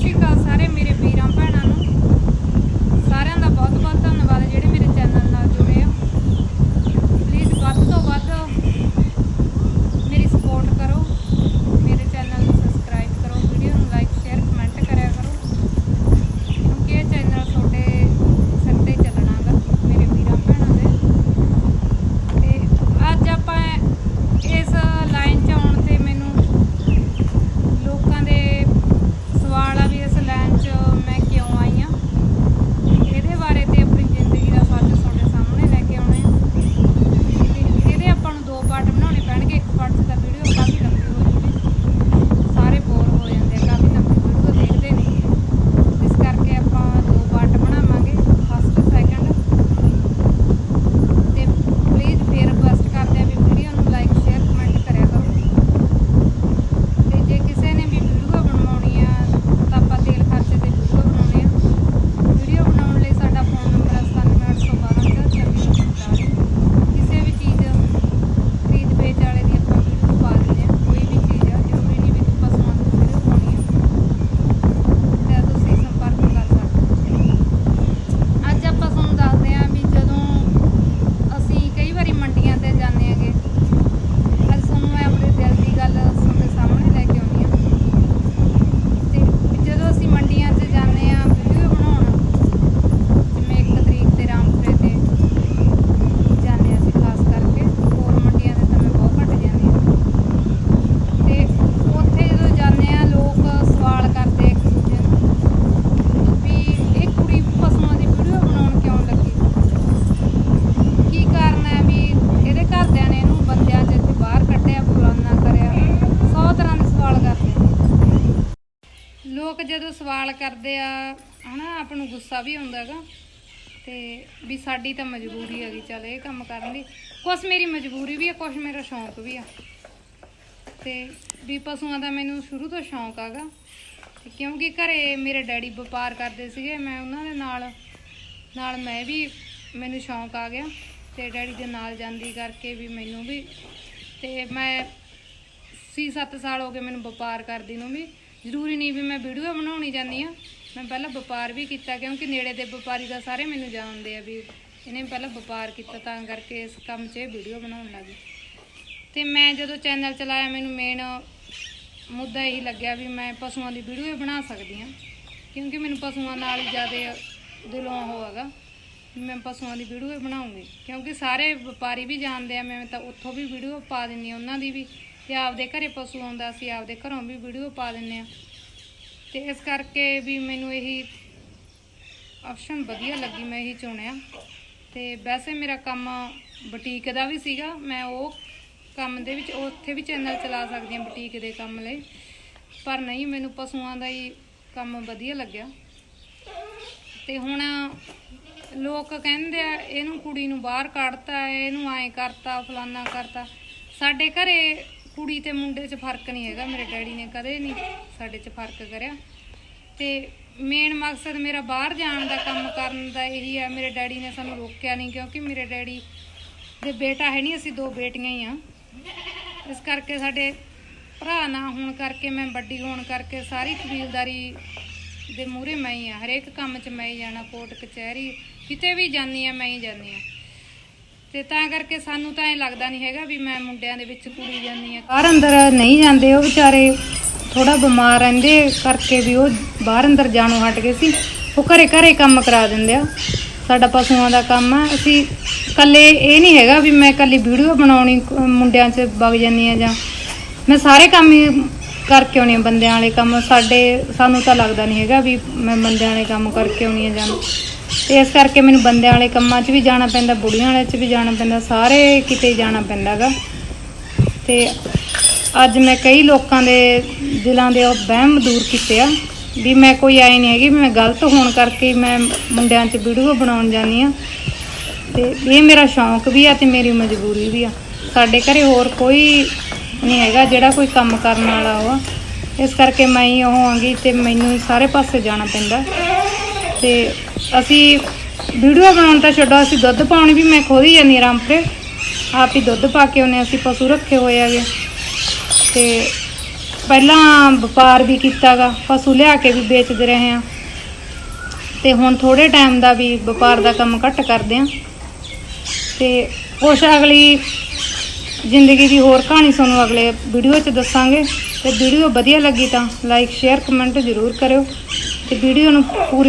ਸ਼੍ਰੀ ਅਕਾਲ ਸਾਰੇ ਮੇਰੇ ਵੀਰਾਂ ਭੈਣਾਂ ਨੂੰ ਸਾਰਿਆਂ ਦਾ ਬਹੁਤ ਬਹੁਤ ਧੰਨਵਾਦ ਜਿਹੜੇ ਮੇਰੇ ਚੈਨਲ ਨਾਲ ਜੁੜੇ ਆ ਪਲੀਜ਼ ਵੱਧ ਤੋਂ ਵੱਧ ਮੇਰੀ ਸਪੋਰਟ ਕਰੋ ਮੇਰੇ ਚੈਨਲ ਨੂੰ ਸਬਸਕ੍ਰਾਈਬ ਕਰੋ ਵੀਡੀਓ ਨੂੰ ਲਾਈਕ ਸ਼ੇਅਰ ਕਮੈਂਟ ਕਰਿਆ ਕਰੋ ਕਿਉਂਕਿ ਇਹ ਚੈਨਲ ਤੁਹਾਡੇ ਸਿਰ ਤੇ ਚੱਲਣਾਗਾ ਮੇਰੇ ਵੀਰਾਂ ਭੈਣਾਂ ਦੇ ਤੇ ਅੱਜ ਆਪਾਂ ਇਸ ਲਾਈਨ 'ਚ ਆਉਣ ਤੇ ਮੈਨੂੰ ਲੋਕਾਂ ਦੇ ਸਵਾਲ ਆ ਵੀ ਇਸ ਲਾਈਨ 'ਚ ਮੈਂ ਕਿਉਂ ਆਈ ਆ ਇਹਦੇ ਬਾਰੇ ਤੇ ਆਪਣੀ ਜ਼ਿੰਦਗੀ ਦਾ ਸੱਚ ਤੁਹਾਡੇ ਸਾਹਮਣੇ ਲੈ ਕੇ ਆਉਣੇ ਆ ਤੇ ਇਹਦੇ ਆਪਾਂ ਨੂੰ ਦੋ ਪਾਰਟ ਬਣਾਉਣੇ ਪੈਣਗੇ ਇੱਕ ਪਾਰਟ 'ਚ ਤਾਂ ਵੀਡੀਓ ਕਾਫੀ ਲੰਬੀ ਹੋ ਜੂਗੀ ਸਾਰੇ ਬੋਰ ਹੋ ਜਾਂਦੇ ਆ ਕਾਫੀ ਲੰਬੀ ਵੀਡੀਓ ਦੇਖਦੇ ਨਹੀਂ ਇਸ ਕਰਕੇ ਆਪਾਂ ਦੋ ਪਾਰਟ ਬਣਾਵਾਂਗੇ ਫਸਟ ਸੈਕੰਡ ਤੇ ਪਲੀਜ਼ ਫੇਰ ਰਿਕੁਐਸਟ ਕਰਦੇ ਆ ਵੀ ਵੀਡੀਓ ਨੂੰ ਲਾਈਕ ਸ਼ੇਅਰ ਕਮੈਂਟ ਕਰਿਆ ਕਰੋ ਤੇ ਜੇ ਕਿਸੇ ਨੇ ਵੀ ਵੀਡੀਓ ਬਣਵਾਉਣੀ ਆ ਤਾਂ ਆਪਾਂ ਤੇਲ ਖਰਚੇ ਤੇ ਵੀਡੀਓ ਬਣਾਉਣੇ ਆ ਵੀਡੀਓ ਬਣਾਉਣ ਲਈ ਸਾਡਾ ਫੋਨ ਨੰਬਰ ਹੈ 9781122645 ਕਿਸੇ ਵੀ ਚੀਜ਼ ਖਰੀਦ ਵੇਚ ਵਾਲੇ ਦੀ ਆਪਾਂ ਵੀਡੀਓ ਪਾ ਦਿੰਦੇ ਆ ਕੋਈ ਵੀ ਚੀਜ਼ ਆ ਜ਼ਰੂਰੀ ਨਹੀਂ ਵੀ ਪਸ਼ੂਆਂ ਦੀ ਵੀਡੀਓ ਪਾਉਣੀ ਆ ਤੇ ਤੁਸੀਂ ਸੰਪਰਕ ਕਰ ਸਕਦੇ ਹੋ ਅੱਜ ਆਪਾਂ ਤੁਹਾਨੂੰ ਦੱਸਦੇ ਹਾਂ ਵੀ ਜਦੋਂ ਅਸੀਂ ਕਈ ਵਾਰੀ ਮੰਡੀਆਂ ਤੇ ਜਾਂਦੇ ਹੈਗੇ ਅੱਜ ਤੁਹਾਨੂੰ ਮੈਂ ਆਪਣੇ ਦਿਲ ਦੀ ਗੱਲ ਤੁਹਾਡੇ ਸਾਹਮਣੇ ਲੈ ਕੇ ਆਉਣੀ ਆ ਤੇ ਜਦੋਂ ਅਸੀਂ ਮੰਡੀਆਂ 'ਚ ਜਾਂਦੇ ਆ ਵੀਡੀਓ ਬਣਾਉਣ ਜਿਵੇਂ ਇੱਕ ਤਰੀਕ ਤੇ ਰਾਮਪੁਰੇ ਤੇ ਜਾਂਦੇ ਅਸੀਂ ਖਾਸ ਕਰਕੇ ਹੋਰ ਮੰਡੀਆਂ ਤੇ ਤਾਂ ਮੈਂ ਬਹੁਤ ਘੱਟ ਜਾਂਦੀ ਹਾਂ ਤੇ ਉੱਥੇ ਜਦੋਂ ਜਾਂਦੇ ਆ ਲੋਕ ਸਵਾਲ ਕਰਦੇ ਇੱਕ ਦੂਜੇ ਨੂੰ ਵੀ ਇਹ ਕੁੜੀ ਪਸ਼ੂਆਂ ਦੀ ਵੀਡੀਓ ਬਣਾਉਣ ਕਿਉਂ ਲੱਗੀ ਕੀ ਕਾਰਨ ਹੈ ਵੀ ਇਹਦੇ ਘਰਦਿਆਂ ਨੇ ਇਹਨੂੰ ਬੰਦਿਆਂ 'ਚ ਇੱਥੇ ਬਾਹਰ ਕੱਢਿਆ ਫਲਾਨਾ ਕਰਿਆ 100 ਤਰ੍ਹਾਂ ਦੇ ਸਵਾਲ ਕਰਦੇ ਨੇ ਲੋਕ ਜਦੋਂ ਸਵਾਲ ਕਰਦੇ ਆ, ਹਨਾ, ਆਪ ਨੂੰ ਗੁੱਸਾ ਵੀ ਆਉਂਦਾ ਆਉਂਦਾਗਾ ਤੇ ਵੀ ਸਾਡੀ ਤਾਂ ਮਜਬੂਰੀ ਹੈਗੀ, ਚੱਲ ਇਹ ਕੰਮ ਕਰਨ ਦੀ। ਕੁਛ ਮੇਰੀ ਮਜਬੂਰੀ ਵੀ ਆ, ਕੁਛ ਮੇਰਾ ਸ਼ੌਂਕ ਵੀ ਆ। ਤੇ ਵੀ ਪਸ਼ੂਆਂ ਦਾ ਮੈਨੂੰ ਸ਼ੁਰੂ ਤੋਂ ਸ਼ੌਂਕ ਆਗਾ ਤੇ ਕਿਉਂਕਿ ਘਰੇ ਮੇਰੇ ਡੈਡੀ ਵਪਾਰ ਕਰਦੇ ਸੀਗੇ, ਮੈਂ ਉਹਨਾਂ ਦੇ ਨਾਲ ਨਾਲ ਮੈਂ ਵੀ ਮੈਨੂੰ ਸ਼ੌਂਕ ਆ ਗਿਆ। ਤੇ ਡੈਡੀ ਦੇ ਨਾਲ ਜਾਂਦੀ ਕਰਕੇ ਵੀ ਮੈਨੂੰ ਵੀ। ਤੇ ਮੈਂ 6-7 ਸਾਲ ਹੋ ਗਏ ਮੈਨੂੰ ਵਪਾਰ ਕਰਦੀ ਨੂੰ ਵੀ। ਜ਼ਰੂਰੀ ਨਹੀਂ ਵੀ ਮੈਂ ਵੀਡੀਓ ਬਣਾਉਣੀ ਜਾਂਦੀ ਆ ਮੈਂ ਪਹਿਲਾਂ ਵਪਾਰ ਵੀ ਕੀਤਾ ਕਿਉਂਕਿ ਨੇੜੇ ਦੇ ਵਪਾਰੀ ਦਾ ਸਾਰੇ ਮੈਨੂੰ ਜਾਣਦੇ ਆ ਵੀ ਇਹਨੇ ਪਹਿਲਾਂ ਵਪਾਰ ਕੀਤਾ ਤਾਂ ਕਰਕੇ ਇਸ ਕੰਮ 'ਚ ਵੀਡੀਓ ਬਣਾਉਣ ਲੱਗੀ ਤੇ ਮੈਂ ਜਦੋਂ ਚੈਨਲ ਚਲਾਇਆ, ਮੈਨੂੰ ਮੇਨ ਮੁੱਦਾ ਇਹੀ ਲੱਗਿਆ ਵੀ ਮੈਂ ਪਸ਼ੂਆਂ ਦੀ ਵੀਡੀਓ ਬਣਾ ਸਕਦੀ ਹਾਂ। ਕਿਉਂਕਿ ਮੈਨੂੰ ਪਸ਼ੂਆਂ ਨਾਲ ਜ਼ਿਆਦਾ ਦਿਲੋਂ ਉਹ ਵੀ ਮੈਂ ਪਸ਼ੂਆਂ ਦੀ ਵੀਡੀਓ ਬਣਾਉਂਗੀ। ਕਿਉਂਕਿ ਸਾਰੇ ਵਪਾਰੀ ਵੀ ਜਾਣਦੇ ਆ, ਮੈਂ ਤਾਂ ਉੱਥੋਂ ਵੀ ਵੀਡੀਓ ਪਾ ਦਿੰਦੀ ਹਾਂ, ਉਹਨਾਂ ਦੀ ਵੀ। ਤੇ ਆਪਦੇ ਘਰੇ ਪਸ਼ੂ ਆਉਂਦਾ ਸੀ, ਆਪਦੇ ਘਰੋਂ ਵੀ ਵੀਡੀਓ ਪਾ ਦਿੰਦੇ ਆ। ਤੇ ਇਸ ਕਰਕੇ ਵੀ ਮੈਨੂੰ ਇਹੀ ਆਪਸ਼ਨ ਵਧੀਆ ਲੱਗੀ, ਮੈਂ ਇਹੀ ਚੁਣਿਆ। ਤੇ ਵੈਸੇ ਮੇਰਾ ਕੰਮ ਬੁਟੀਕ ਦਾ ਵੀ ਸੀਗਾ, ਮੈਂ ਉਹ ਕੰਮ ਦੇ ਵਿੱਚ, ਉੱਥੇ ਵੀ ਚੈਨਲ ਚਲਾ ਸਕਦੀ ਹਾਂ ਬੁਟੀਕ ਦੇ ਕੰਮ ਲਈ। ਪਰ ਨਹੀਂ, ਮੈਨੂੰ ਪਸ਼ੂਆਂ ਦਾ ਹੀ ਕੰਮ ਵਧੀਆ ਲੱਗਿਆ। ਤੇ ਹੁਣ ਲੋਕ ਕਹਿੰਦੇ ਆ, ਇਹਨੂੰ ਕੁੜੀ ਨੂੰ ਬਾਹਰ ਕੱਢਤਾ, ਇਹਨੂੰ ਐਂ ਕਰਤਾ, ਫਲਾਨਾ ਕਰਤਾ। ਸਾਡੇ ਘਰੇ ਕੁੜੀ ਤੇ ਮੁੰਡੇ 'ਚ ਫ਼ਰਕ ਨਹੀਂ ਹੈਗਾ, ਮੇਰੇ ਡੈਡੀ ਨੇ ਕਦੇ ਨਹੀਂ ਸਾਡੇ 'ਚ ਫ਼ਰਕ ਕਰਿਆ। ਤੇ ਮੇਨ ਮਕਸਦ ਮੇਰਾ ਬਾਹਰ ਜਾਣ ਦਾ ਕੰਮ ਕਰਨ ਦਾ ਇਹੀ ਹੈ, ਮੇਰੇ ਡੈਡੀ ਨੇ ਸਾਨੂੰ ਰੋਕਿਆ ਨਹੀਂ ਕਿਉਂਕਿ ਮੇਰੇ ਡੈਡੀ ਦੇ ਬੇਟਾ ਹੈ ਨਹੀਂ, ਅਸੀਂ ਦੋ ਬੇਟੀਆਂ ਹੀ ਆ। ਇਸ ਕਰਕੇ ਸਾਡੇ ਭਰਾ ਨਾ ਹੋਣ ਕਰਕੇ ਮੈਂ ਵੱਡੀ ਹੋਣ ਕਰਕੇ ਸਾਰੀ ਕਬੀਲਦਾਰੀ ਦੇ ਮੂਹਰੇ ਮੈਂ ਹੀ ਆ। ਹਰੇਕ ਕੰਮ 'ਚ ਮੈਂ ਹੀ ਜਾਣਾ ਕੋਰਟ ਕਚਹਿਰੀ ਕਿਤੇ ਵੀ ਜਾਂਦੀ ਆ, ਮੈਂ ਹੀ ਜਾਂਦੀ ਆ। ਤੇ ਤਾਂ ਕਰਕੇ ਸਾਨੂੰ ਤਾਂ ਇਹ ਲੱਗਦਾ ਨਹੀਂ ਹੈਗਾ ਵੀ ਮੈਂ ਮੁੰਡਿਆਂ ਦੇ ਵਿੱਚ ਕੁੜੀ ਜਾਂਦੀ ਆ ਬਾਹਰ ਅੰਦਰ ਨਹੀਂ ਜਾਂਦੇ, ਉਹ ਵਿਚਾਰੇ ਥੋੜਾ ਬਿਮਾਰ ਰਹਿੰਦੇ ਕਰਕੇ ਵੀ ਉਹ ਬਾਹਰ ਅੰਦਰ ਜਾਣੋਂ ਹਟ ਗਏ ਸੀ। ਉਹ ਘਰੇ ਘਰੇ ਕੰਮ ਕਰਾ ਦਿੰਦੇ ਆ। ਸਾਡਾ ਪਸ਼ੂਆਂ ਦਾ ਕੰਮ ਆ। ਅਸੀਂ ਕੱਲੇ ਇਹ ਨਹੀਂ ਹੈਗਾ ਵੀ ਮੈਂ ਕੱਲੀ ਵੀਡੀਓ ਬਣਾਉਣੀ, ਮੁੰਡਿਆਂ 'ਚ ਵਗ ਜਾਂਦੀ ਆ ਜਾਂ ਮੈਂ ਸਾਰੇ ਕੰਮ ਹੀ ਕਰਕੇ ਆਉਣੀ ਆ ਬੰਦਿਆਂ ਵਾਲੇ ਕੰਮ। ਸਾਡੇ, ਸਾਨੂੰ ਤਾਂ ਲੱਗਦਾ ਨਹੀਂ ਹੈਗਾ ਵੀ ਮੈਂ ਬੰਦਿਆਂ ਵਾਲੇ ਕੰਮ ਕਰਕੇ ਆਉਣੀ ਆ ਜਾਂ ਤੇ ਇਸ ਕਰਕੇ ਮੈਨੂੰ ਬੰਦਿਆਂ ਵਾਲੇ ਕੰਮਾਂ 'ਚ ਵੀ ਜਾਣਾ ਪੈਂਦਾ, ਬੁੜੀਆਂ ਵਾਲੇ 'ਚ ਵੀ ਜਾਣਾ ਪੈਂਦਾ, ਸਾਰੇ ਕਿਤੇ ਜਾਣਾ ਪੈਂਦਾਗਾ। ਤੇ ਅੱਜ ਮੈਂ ਕਈ ਲੋਕਾਂ ਦੇ ਦਿਲਾਂ ਦੇ ਉਹ ਵਹਿਮ ਦੂਰ ਕੀਤੇ ਆ, ਵੀ ਮੈਂ ਕੋਈ ਆਈ ਨਹੀਂ ਹੈਗੀ, ਵੀ ਮੈਂ ਗਲਤ ਹੋਣ ਕਰਕੇ ਮੈਂ ਮੁੰਡਿਆਂ 'ਚ ਵੀਡੀਓ ਬਣਾਉਣ ਜਾਂਦੀ ਆ। ਤੇ ਇਹ ਮੇਰਾ ਸ਼ੌਂਕ ਵੀ ਆ ਤੇ ਮੇਰੀ ਮਜਬੂਰੀ ਵੀ ਆ। ਸਾਡੇ ਘਰੇ ਹੋਰ ਕੋਈ ਨਹੀਂ ਹੈਗਾ ਜਿਹੜਾ ਕੋਈ ਕੰਮ ਕਰਨ ਵਾਲਾ ਉਹ ਇਸ ਕਰਕੇ ਮੈਂ ਹੀ ਉਹ ਆਂਗੀ ਤੇ ਮੈਨੂੰ ਸਾਰੇ ਪਾਸੇ ਜਾਣਾ ਪੈਂਦਾ। ਤੇ ਅਸੀਂ ਵੀਡੀਓ ਬਣਾਉਣ ਤਾਂ ਛੱਡੋ ਅਸੀਂ ਦੁੱਧ ਪਾਉਣ ਵੀ ਮੈਂ ਖੁਦ ਹੀ ਜਾਂਦੀ ਹਾਂ ਰਾਮਪੁਰੇ। ਆਪ ਹੀ ਦੁੱਧ ਪਾ ਕੇ ਆਉਂਦੇ ਹਾਂ, ਅਸੀਂ ਪਸ਼ੂ ਰੱਖੇ ਹੋਏ ਹੈਗੇ। ਤੇ ਪਹਿਲਾਂ ਵਪਾਰ ਵੀ ਕੀਤਾਗਾ ਪਸ਼ੂ ਲਿਆ ਕੇ ਵੀ ਵੇਚਦੇ ਰਹੇ ਆ ਤੇ ਹੁਣ ਥੋੜੇ ਟਾਈਮ ਦਾ ਵੀ ਵਪਾਰ ਦਾ ਕੰਮ ਘੱਟ ਕਰਦੇ ਆ ਤੇ ਕੁਛ ਅਗਲੀ ਜ਼ਿੰਦਗੀ ਦੀ ਹੋਰ ਕਹਾਣੀ ਤੁਹਾਨੂੰ ਅਗਲੇ ਵੀਡੀਓ 'ਚ ਦੱਸਾਂਗੇ। ਤੇ ਵੀਡੀਓ ਵਧੀਆ ਲੱਗੀ ਤਾਂ ਲਾਈਕ ਸ਼ੇਅਰ ਕਮੈਂਟ ਜ਼ਰੂਰ ਕਰਿਓ। ਤੇ ਵੀਡੀਓ ਨੂੰ ਪੂਰੀ